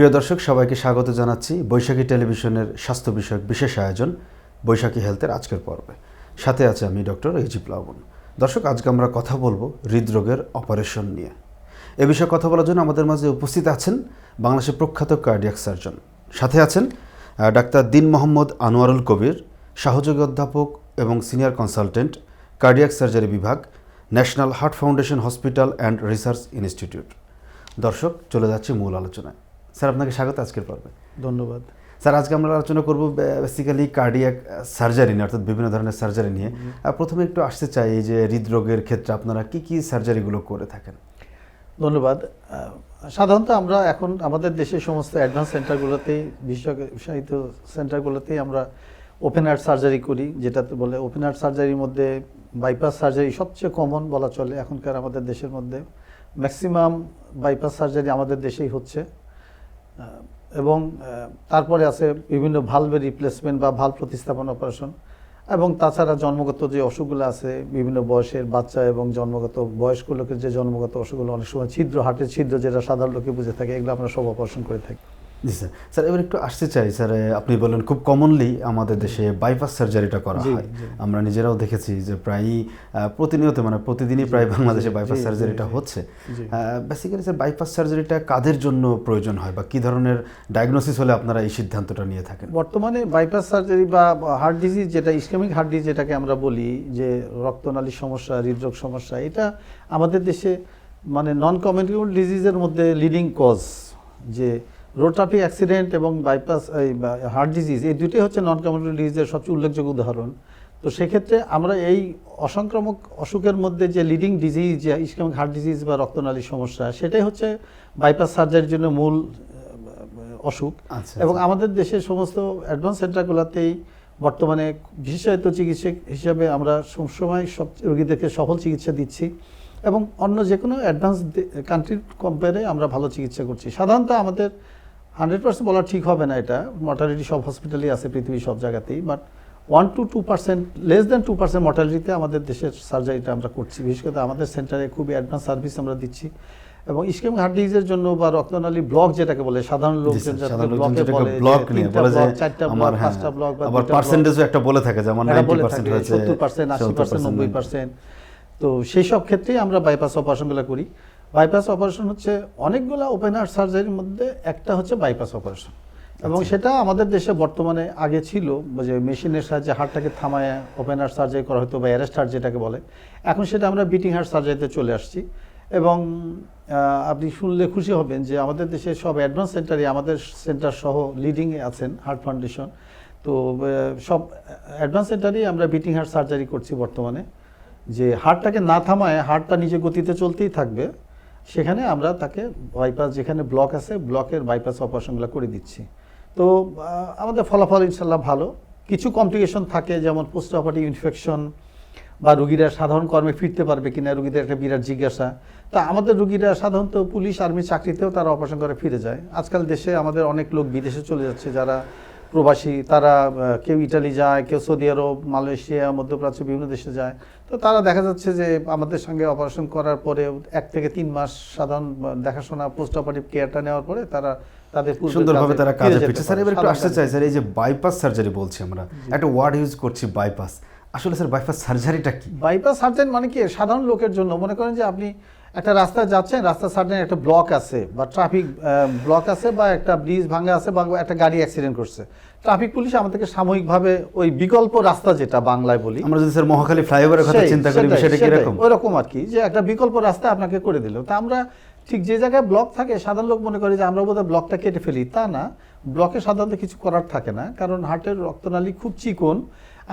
প্রিয় দর্শক, সবাইকে স্বাগত জানাচ্ছি বৈশাখী টেলিভিশনের স্বাস্থ্য বিষয়ক বিশেষ আয়োজন, বৈশাখী হেলথের আজকের পর্বে। সাথে আছে আমি ডক্টর এইজি প্লাবন দর্শক, আজকে আমরা কথা বলব হৃদরোগের অপারেশন নিয়ে। এ বিষয়ে কথা বলার জন্য আমাদের মাঝে উপস্থিত আছেন বাংলাদেশের প্রখ্যাত কার্ডিয়াক সার্জন। সাথে আছেন ডাক্তার দিন মোহাম্মদ আনোয়ারুল কবির, সহযোগী অধ্যাপক এবং সিনিয়র কনসালটেন্ট, কার্ডিয়াক সার্জারি বিভাগ, national heart foundation hospital and research institute. দর্শক, চলে যাচ্ছে মূল আলোচনায়। স্যার আপনাকে স্বাগত আজকের পর্বে। ধন্যবাদ। স্যার আজকে আমরা আলোচনা করব বেসিক্যালি কার্ডিয়াক সার্জারি নিয়ে অর্থাৎ বিভিন্ন ধরনের সার্জারি নিয়ে। আর প্রথমে একটু আসতে চাই এই যে হৃদরোগের ক্ষেত্রে আপনারা কি কি সার্জারিগুলো করে থাকেন? ধন্যবাদ। সাধারণত আমরা এখন আমাদের দেশের সমস্ত অ্যাডভান্স সেন্টারগুলোতেই বিশেষায়িত সেন্টারগুলোতেই আমরা ওপেন হার্ট সার্জারি করি যেটাতে বলে ওপেন হার্ট সার্জারির মধ্যে বাইপাস সার্জারি সবচেয়ে কমন বলা চলে এখনকার আমাদের দেশের মধ্যে। ম্যাক্সিমাম বাইপাস সার্জারি আমাদের দেশেই হচ্ছে। এবং তারপরে আছে বিভিন্ন ভালভের রিপ্লেসমেন্ট বা ভালো প্রতিস্থাপন অপারেশন এবং তাছাড়া জন্মগত যে অসুখগুলো আছে, বিভিন্ন বয়সের বাচ্চা এবং জন্মগত বয়স্ক লোকের যে জন্মগত অসুখগুলো অনেক সময় ছিদ্র হাটের ছিদ্র যেটা সাধারণ লোকে বুঝে থাকে, এগুলো আমরা সব অপারেশন করে থাকি। জি স্যার। স্যার এবার একটু আসতে চাই স্যার আপনি বললেন খুব কমনলি আমাদের দেশে বাইপাস সার্জারিটা করা হয়। আমরা নিজেরাও দেখেছি যে প্রায়ই প্রতিনিয়ত মানে প্রতিদিনই প্রায় বাংলাদেশে বাইপাস সার্জারিটা হচ্ছে। বেসিক্যালি স্যার বাইপাস সার্জারিটা কাদের জন্য প্রয়োজন হয় বা কি ধরনের ডায়াগনোসিস হলে আপনারা এই সিদ্ধান্তটা নিয়ে থাকেন? বর্তমানে বাইপাস সার্জারি বা হার্ট ডিজিজ যেটা ইসলামিক হার্ট ডিজিজ যেটাকে আমরা বলি যে রক্তনালীর সমস্যা হৃদরোগ সমস্যা এটা আমাদের দেশে মানে নন কমিউনিকেবল ডিজিজের মধ্যে লিডিং কজ যে রোড ট্রাফিক অ্যাক্সিডেন্ট এবং বাইপাস এই হার্ট ডিজিজ এই দুটোই হচ্ছে নন কমিউনিকেবল ডিজিজের সবচেয়ে উল্লেখযোগ্য উদাহরণ। তো সেক্ষেত্রে আমরা এই অসংক্রামক অসুখের মধ্যে যে লিডিং ডিজিজ যে ইসলামিক হার্ট ডিজিজ বা রক্তনালীর সমস্যা সেটাই হচ্ছে বাইপাস সার্জারির জন্য মূল অসুখ। আচ্ছা, এবং আচ্ছা। আমাদের দেশের সমস্ত অ্যাডভান্স সেন্টারগুলোতেই বর্তমানে বিশেষায়িত চিকিৎসক হিসাবে আমরা সবসময় সব রোগীদেরকে সফল চিকিৎসা দিচ্ছি এবং অন্য যে কোনো অ্যাডভান্স কান্ট্রির কম্পেয়ারে আমরা ভালো চিকিৎসা করছি। সাধারণত আমাদের হান্ড্রেড পার্সেন্ট বলা ঠিক হবে না এটা। মর্টালিটি সব হসপিটালই আছে পৃথিবীর সব জায়গাতেই। But one two two percent less than two percent মর্টালিটিতে আমাদের দেশের সার্জারিটা আমরা করছি। বিশেষ করে আমাদের সেন্টারে খুবই অ্যাডভান্স সার্ভিস আমরা দিচ্ছি। এবং ইস্কেম হার্ট ডিজিজের জন্য বা রক্তনালী ব্লক যেটাকে বলে সাধারণ লোকজন ব্লকে বলে ব্লক যে চারটা ব্লক পাঁচটা ব্লক বা আবার পার্সেন্টেজও একটা থাকে যেমন হয়েছে তো সেই সব ক্ষেত্রেই আমরা বাইপাস অপারেশনগুলো করি। বাইপাস অপারেশন হচ্ছে অনেকগুলো ওপেন হার্ট সার্জারির মধ্যে একটা হচ্ছে বাইপাস অপারেশন এবং আচ্ছা। সেটা আমাদের দেশে বর্তমানে আগে ছিল যে মেশিনের সাহায্যে হার্টটাকে থামায় ওপেন হার্ট সার্জারি করা হতো বা অ্যারেস্ট হার্ট যেটাকে বলে। এখন সেটা আমরা বিটিং হার্ট সার্জারিতে চলে আসছি। এবং আপনি শুনলে খুশি হবেন যে আমাদের দেশে সব অ্যাডভান্স সেন্টারে আমাদের সেন্টার সহ লিডিংয়ে আছেন হার্ট ফাউন্ডেশন তো সব অ্যাডভান্স সেন্টারেই আমরা বিটিং হার্ট সার্জারি করছি বর্তমানে। যে হার্টটাকে না থামায় হার্টটা নিজে গতিতে চলতেই থাকবে। সেখানে আমরা তাকে বাইপাস যেখানে ব্লক আছে ব্লকের বাইপাস অপারেশনগুলো করে দিচ্ছি। তো আমাদের ফলাফল ইনশাল্লাহ ভালো। কিছু কমপ্লিকেশন থাকে, যেমন পোস্ট অপারেটিভ ইনফেকশন বা রুগীরা সাধারণ কর্মে ফিরতে পারবে কিনা, রুগীদের একটা বিরাট জিজ্ঞাসা। তা আমাদের রুগীরা সাধারণত পুলিশ, আর্মি চাকরিতেও তারা অপারেশন করে ফিরে যায়। আজকাল দেশে আমাদের অনেক লোক বিদেশে চলে যাচ্ছে, যারা প্রবাসী তারা কেউ ইটালি যায় কেউ সৌদি আরব মালয়েশিয়া মধ্যপ্রাচ্য বিভিন্ন দেশে যায়। তো তারা দেখা যাচ্ছে যে আমাদের সঙ্গে অপারেশন করার পরে এক থেকে তিন মাস সাধারণ দেখাশোনা পোস্ট অপারেটিভ কেয়ারটা নেওয়ার পরে তারা তাদের সুন্দরভাবে তারা কাজে ফিরছে। স্যার এবার একটু আসতে চাই স্যার এই যে বাইপাস সার্জারি বলছি আমরা। একটা ওয়ার্ড ইউজ করছি বাইপাস আসলে স্যার বাইপাস সার্জারিটা কি? বাইপাস সার্জন মানে কি? সাধারণ লোকের জন্য। মনে করেন যে আপনি একটা রাস্তায় যাচ্ছেন রাস্তার সার্জেন একটা ব্লক আছে বা ট্রাফিক ব্লক আছে বা একটা ব্রিজ ভাঙা আছে বা একটা গাড়ি অ্যাক্সিডেন্ট করছে। ট্রাফিক পুলিশ আমাদেরকে সাময়িকভাবে ওই বিকল্প রাস্তা যেটা বাংলায় বলি আমরা যদি স্যার মহাখালী ফ্লাইওভারের কথা চিন্তা করি সেটা বিষয়টা সেটাই। কীরকম? ওইরকম আর কি যে একটা বিকল্প রাস্তা আপনাকে করে দিল। তা আমরা ঠিক যে জায়গায় ব্লক থাকে সাধারণ লোক মনে করে যে আমরা বোধহয় ব্লকটা কেটে ফেলি। তা না ব্লকে সাধারণত কিছু করার থাকে না কারণ হার্টের রক্তনালী খুব চিকন।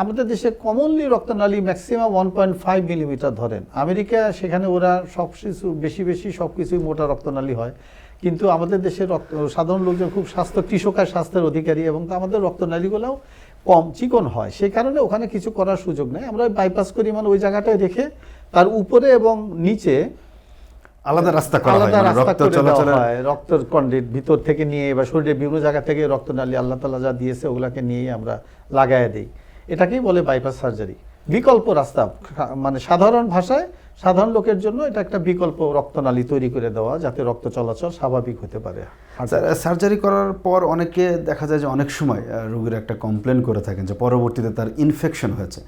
আমাদের দেশে কমনলি রক্তনালী maximum one point five millimetre ধরেন। আমেরিকা সেখানে ওরা সব কিছু বেশি বেশি সব কিছুই মোটা রক্তনালী হয়। কিন্তু আমাদের দেশের রক্ত সাধারণ লোকজন খুব স্বাস্থ্য কৃষকার স্বাস্থ্যের অধিকারী এবং তা আমাদের রক্তনালীগুলোও কম চিকন হয়। সেই কারণে ওখানে কিছু করার সুযোগ নেই। আমরা বাইপাস করি মানে ওই জায়গাটায় রেখে তার উপরে এবং নিচে আলাদা রাস্তা করা হয় আলাদা মানে রাস্তা রক্ত হয়। রক্তের কন্ডিট ভিতর থেকে নিয়ে বা শরীরের বিভিন্ন জায়গা থেকে রক্তনালী আল্লাহ তালা যা দিয়েছে ওগুলাকে নিয়ে আমরা লাগায় দিই। এটাকেই বলে বাইপাস সার্জারি বিকল্প রাস্তা মানে সাধারণ ভাষায় সাধারণ লোকের জন্য এটা একটা বিকল্প রক্তনালী তৈরি করে দেওয়া যাতে রক্ত চলাচল স্বাভাবিক হতে পারে। সার্জারি করার পর অনেকে দেখা যায় যে অনেক সময় রোগীর একটা কমপ্লেন করে থাকেন যে পরবর্তীতে তার ইনফেকশন হয়েছে।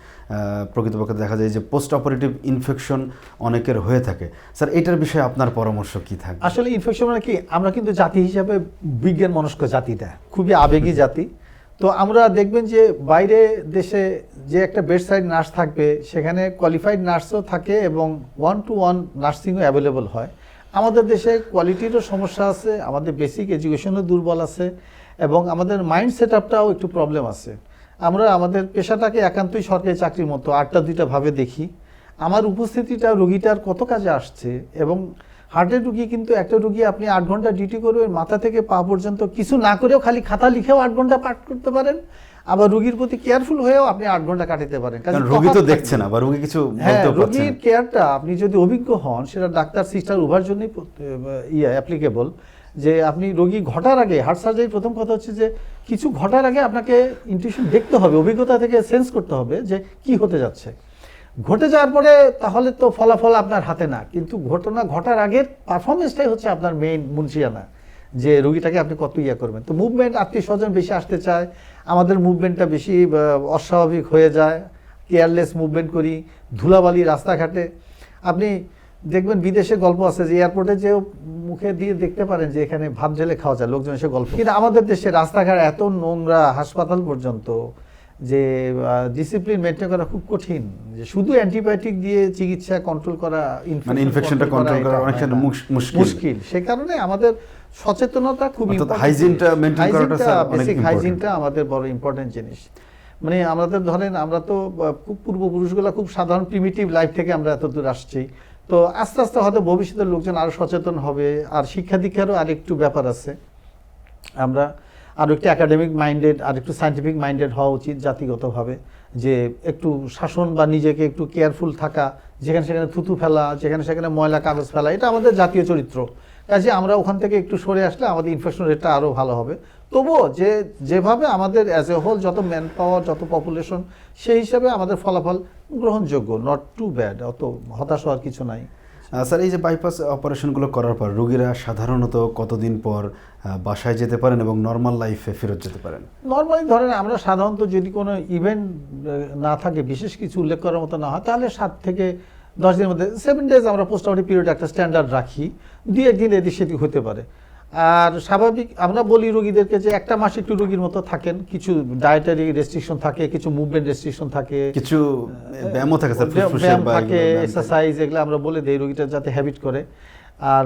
প্রকৃতপক্ষে দেখা যায় যে পোস্ট অপারেটিভ ইনফেকশন অনেকের হয়ে থাকে। স্যার এটার বিষয়ে আপনার পরামর্শ কি থাকবে? আসলে ইনফেকশন মানে কি আমরা কিন্তু জাতি হিসাবে বিজ্ঞান মনস্ক জাতিটা খুবই আবেগী জাতি। তো আমরা দেখবেন যে বাইরে দেশে যে একটা বেড সাইড নার্স থাকবে, সেখানে কোয়ালিফাইড নার্সও থাকে এবং ওয়ান টু ওয়ান নার্সিংও অ্যাভেলেবল হয়। আমাদের দেশে কোয়ালিটিরও সমস্যা আছে, আমাদের বেসিক এডুকেশনও দুর্বল আছে এবং আমাদের মাইন্ড সেট আপটাও একটু প্রবলেম আছে। আমরা আমাদের পেশাটাকে একান্তই সরকারি চাকরির মতো আটটা দুইটা ভাবে দেখি। আমার উপস্থিতিটা রোগীটার কত কাজে আসছে এবং হার্টের রুগী কিন্তু একটা রুগী আপনি আট ঘণ্টা ডিউটি করবেন মাথা থেকে পা পর্যন্ত কিছু না করেও খালি খাতা লিখেও আট ঘণ্টা পাঠ করতে পারেন। আবার রুগীর প্রতি কেয়ারফুল হয়েও আপনি আট ঘণ্টা কাটাতে পারেন। কারণ রোগী তো। দেখছে না বা রোগী কিছু হ্যাঁ রোগীর কেয়ারটা আপনি যদি অভিজ্ঞ হন সেটা ডাক্তার সিস্টার উভয়ের জন্যই ইয়ে অ্যাপ্লিকেবল যে আপনি রোগী ঘটার আগে হার্ট সার্জারি প্রথম কথা হচ্ছে যে কিছু ঘটার আগে আপনাকে ইনটিউশন দেখতে হবে অভিজ্ঞতা থেকে সেন্স করতে হবে যে কি হতে যাচ্ছে। ঘটে যাওয়ার পরে তাহলে তো ফলাফল আপনার হাতে না। কিন্তু ঘটনা ঘটার আগের পারফরমেন্সটাই হচ্ছে আপনার মেইন মুন্সিয়ানা, যে রোগীটাকে আপনি কত ইয়া করবেন। তো মুভমেন্ট আত্মীয় স্বজন বেশি আসতে চায়, আমাদের মুভমেন্টটা বেশি অস্বাভাবিক হয়ে যায়। কেয়ারলেস মুভমেন্ট করি, ধুলাবালি রাস্তাঘাটে। আপনি দেখবেন বিদেশে গল্প আছে যে এয়ারপোর্টে যে মুখে দিয়ে দেখতে পারেন যে এখানে ভাত ঢেলে খাওয়া যায়, লোকজন এসে গল্প কিন্তু আমাদের দেশে রাস্তাঘাট এত নোংরা, হাসপাতাল পর্যন্ত যে ডিসিপ্লিন মেনটেন করা খুব কঠিন। যে শুধু অ্যান্টিবায়োটিক দিয়ে চিকিৎসা কন্ট্রোল করা মানে ইনফেকশনটা কন্ট্রোল করা অনেক মুশকিল। মুশকিল। সে কারণে আমাদের সচেতনতা খুব অর্থাৎ hygiene-টা করাটা স্যার বেসিক হাইজিনটা আমাদের বড় ইম্পর্টেন্ট জিনিস। মানে আমাদের ধরেন আমরা তো খুব পূর্বপুরুষগুলো খুব সাধারণ প্রিমিটিভ লাইফ থেকে আমরা এত দূর আসছি। তো আস্তে আস্তে হয়তো ভবিষ্যতের লোকজন আরও সচেতন হবে আর শিক্ষা দীক্ষারও আরেকটু ব্যাপার আছে। আমরা আরও একটু একাডেমিক মাইন্ডেড আর একটু সায়েন্টিফিক মাইন্ডেড হওয়া উচিত জাতিগতভাবে, যে একটু শাসন বা নিজেকে একটু কেয়ারফুল থাকা, যেখানে সেখানে থুতু ফেলা, যেখানে সেখানে ময়লা কাগজ ফেলা, এটা আমাদের জাতীয় চরিত্র। কাজে আমরা ওখান থেকে একটু সরে আসলে আমাদের ইনফেকশন রেটটা আরও ভালো হবে। তবুও যে, যেভাবে আমাদের অ্যাজ এ হোল যত ম্যান পাওয়ার যত পপুলেশন সেই হিসাবে আমাদের ফলাফল গ্রহণযোগ্য নট টু ব্যাড অত হতাশ হওয়ার কিছু নাই। স্যার, এই যে বাইপাস অপারেশনগুলো করার পর রোগীরা সাধারণত কতদিন পর বাসায় যেতে পারেন এবং নর্মাল লাইফে ফেরত যেতে পারেন? নর্মালি ধরেন আমরা সাধারণত যদি কোনো ইভেন্ট না থাকে, বিশেষ কিছু উল্লেখ করার মতো না হয়, তাহলে সাত থেকে দশ দিনের মধ্যে সেভেন ডেজ আমরা পোস্ট পিরিয়ড একটা স্ট্যান্ডার্ড রাখি। দুই একদিন এদিক সেদিক হতে পারে। আর স্বাভাবিক আমরা বলি রোগীদেরকে যে একটা মাস একটু রোগীর মতো থাকেন কিছু ডায়েটারি রেস্ট্রিকশন থাকে কিছু মুভমেন্ট রেস্ট্রিকশন থাকে কিছু ব্যায়ামও থাকে ব্যায়াম থাকে। এক্সারসাইজ এগুলো আমরা বলে দিই রোগীটা যাতে হ্যাবিট করে। আর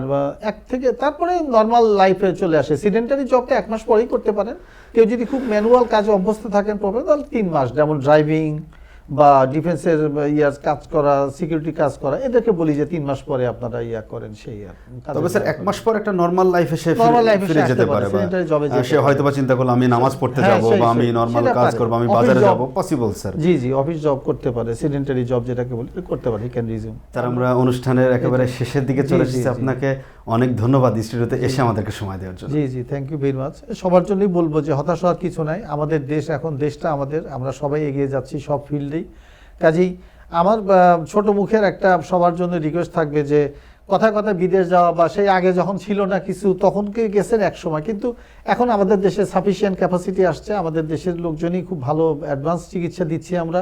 এক থেকে তারপরে নর্মাল লাইফে চলে আসে। সিডেন্টারি জবটা এক মাস পরেই করতে পারেন। কেউ যদি খুব ম্যানুয়াল কাজে অভ্যস্ত থাকেন প্রবলেম তাহলে তিন মাস যেমন ড্রাইভিং বা ডিফেন্সের ইয়ার কাজ করা সিকিউরিটি কাজ করা এদেরকে বলি যে তিন মাস পরে আপনারা ইয়া করেন সেই আর তবে স্যার এক মাস পর একটা নর্মাল লাইফে সে এ সে ফিরে যেতে পারে, সে হয়তো বা চিন্তা করল আমি নামাজ পড়তে হ্যাঁ, যাব বা আমি নর্মাল কাজ। করব আমি বাজারে যাব পসিবল স্যার জি জি অফিস জব করতে পারে সিডেন্টারি জব যেটাকে বলি করতে পারে ক্যান রিজিউম তার আমরা অনুষ্ঠানের একেবারে শেষের দিকে চলে এসেছি আপনাকে অনেক ধন্যবাদ স্টুডিওতে এসে আমাদেরকে সময় দেওয়ার জন্য। জি জি থ্যাংক ইউ ভেরি মাচ সবার জন্যই বলব যে হতাশ হওয়ার কিছু নাই। আমাদের দেশ এখন, দেশটা আমাদের, আমরা সবাই এগিয়ে যাচ্ছি সব ফিল্ডেই। কাজেই আমার ছোট মুখের একটা সবার জন্য রিকোয়েস্ট থাকবে যে কথা কথা বিদেশ যাওয়া বা সেই আগে যখন ছিল না কিছু, তখন কে গেছেন এক সময়। কিন্তু এখন আমাদের দেশে সাফিসিয়েন্ট ক্যাপাসিটি আসছে। আমাদের দেশের লোকজনই খুব ভালো অ্যাডভান্স চিকিৎসা দিচ্ছি আমরা।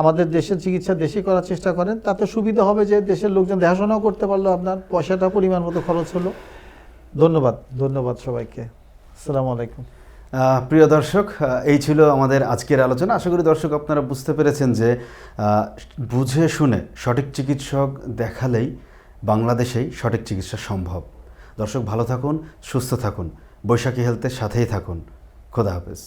আমাদের দেশের চিকিৎসা দেশে করার চেষ্টা করেন। তাতে সুবিধা হবে যে দেশের লোকজন দেখাশোনাও করতে পারল আপনার, পয়সাটা পরিমাণ মতো খরচ হলো। ধন্যবাদ ধন্যবাদ সবাইকে। আসসালামু আলাইকুম। প্রিয় দর্শক এই ছিল আমাদের আজকের আলোচনা। আশা করি দর্শক আপনারা বুঝতে পেরেছেন যে বুঝে শুনে সঠিক চিকিৎসক দেখালেই বাংলাদেশেই সঠিক চিকিৎসা সম্ভব। দর্শক ভালো থাকুন, সুস্থ থাকুন, বৈশাখী হেলথের সাথেই থাকুন। খোদা হাফেজ।